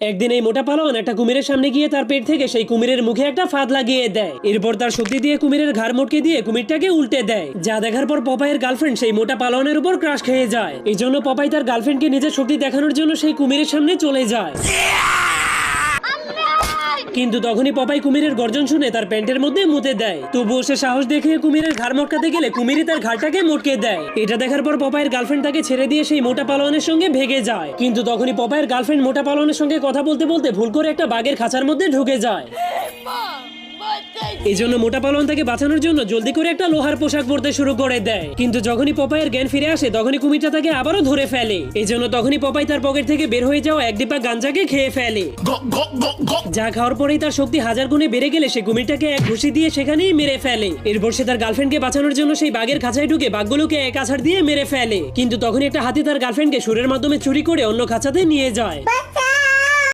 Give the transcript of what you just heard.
একদিন এই মোটা পালোয়ান একটা কুমিরের সামনে গিয়ে তার পেট থেকে সেই কুমিরের মুখে একটা ফাঁদ লাগিয়ে দেয়। এরপর তার শক্তি দিয়ে কুমিরের ঘাড় মোটকে দিয়ে কুমিরটাকে উল্টে দেয়। যা দেখার পর পপাইয়ের গার্লফ্রেন্ড সেই মোটা পালোয়ানের উপর ক্রাশ খেয়ে যায়। এই জন্য পপাই তার গার্লফ্রেন্ডকে নিজের শক্তি দেখানোর জন্য সেই কুমিরের সামনে চলে যায়। কিন্তু তখনই পপাই কুমিরের গর্জন শুনে তার প্যান্টের মধ্যে মুতে দেয়। তবুও সে সাহস দেখে কুমিরের ঘাড় মটকাতে গেলে কুমিরই তার ঘাড়টাকে মটকে দেয়। এটা দেখার পর পপাইয়ের গার্লফ্রেন্ড তাকে ছেড়ে দিয়ে সেই মোটা পালনের সঙ্গে ভেগে যায়। কিন্তু তখনই পপাইয়ের গার্লফ্রেন্ড মোটা পালনের সঙ্গে কথা বলতে বলতে ভুল করে একটা বাঘের খাঁচার মধ্যে ঢুকে যায়। এই জন্য মোটা পালন তাকে বাঁচানোর জন্য জলদি করে একটা লোহার পোশাক পরতে শুরু করে দেয়। কিন্তু যখনই পপাইয়ের জ্ঞান ফিরে আসে তখনই কুমিরটা তাকে আবারও ধরে ফেলে। এই জন্য তখনই পপাই তার পকেট থেকে বের হয়ে যাওয়া এক ডিপা গাঞ্জাকে খেয়ে ফেলে। যা খাওয়ার পরেই তার শক্তি হাজার গুণে বেড়ে গেলে সে কুমিরটাকে এক ঘুষি দিয়ে সেখানেই মেরে ফেলে। এরপর সে তার গার্লফ্রেন্ডকে বাঁচানোর জন্য সেই বাঘের খাঁচায় ঢুকে বাঘগুলোকে এক আছাড় দিয়ে মেরে ফেলে। কিন্তু তখনই একটা হাতি তার গার্লফ্রেন্ডকে সুরের মাধ্যমে চুরি করে অন্য খাঁচাতে নিয়ে যায়।